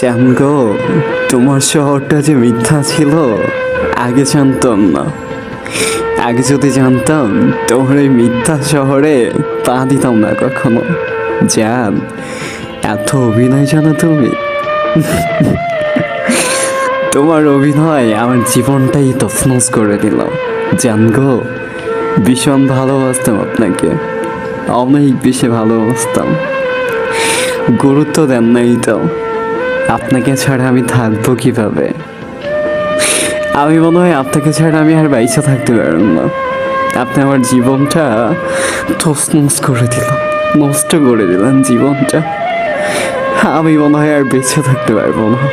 শ্যাম গো তোমার শহরটা যে মিথ্যা ছিল, আগে জানতাম না। আগে যদি জানতাম, তোমার এই মিথ্যা শহরে পা দিতাম না কখনো। জান, এত অভিনয় জানো তুমি। তোমার অভিনয় আমার জীবনটাই তছনছ করে দিল। জান গো, ভীষণ ভালোবাসতাম আপনাকে। অনেক বেশি ভালোবাসতাম। গুরুত্ব দেন নাই তো। আপনাকে ছাড়া আমি থাকব কীভাবে? আমি মনে হয় আপনাকে ছাড়া আমি আর বাইসে থাকতে পারব না। আপনি আমার জীবনটা তছনছ করে দিলাম নষ্ট করে দিলেন জীবনটা। আমি মনে হয় আর বেঁচে থাকতে পারব না।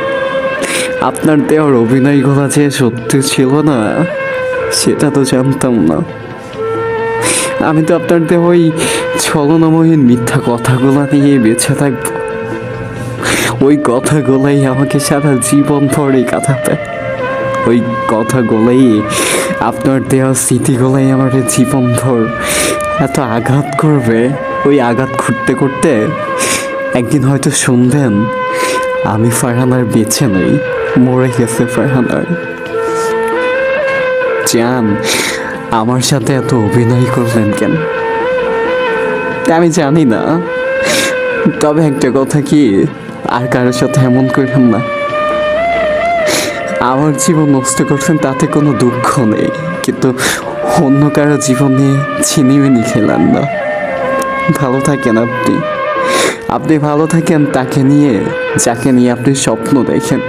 আপনার দেওয়ার অভিনয়গুলো যে সত্যি ছিল না, সেটা তো জানতাম না। আমি তো আপনার দেওয়া ওই ছলনাময়ীন মিথ্যা কথাগুলো নিয়ে বেঁচে থাকব। ওই কথাগুলাই আমাকে সারা জীবন ধরে কাটাবে ওই কথাগুলাই আপনার দেওয়া স্মৃতিগুলাই আমার জীবন ধর এত আঘাত করবে। ওই আঘাত করতে করতে একদিন হয়তো শুনবেন, আমি ফারহানার বেছে নেই, মরে গেছে ফারহানার। জান, আমার সাথে এত অভিনয় করলেন কেন? আমি জানি না। তবে একটা কথা কি আর কারোর সাথে এমন করবেন না। আমার জীবন নষ্ট করছেন তাতে কোনো দুঃখ নেই, কিন্তু অন্য কারও জীবনে ছিনিমিনি খেলেন না। ভালো থাকেন আপনি। আপনি ভালো থাকেন তাকে নিয়ে, যাকে নিয়ে আপনি স্বপ্ন দেখেন।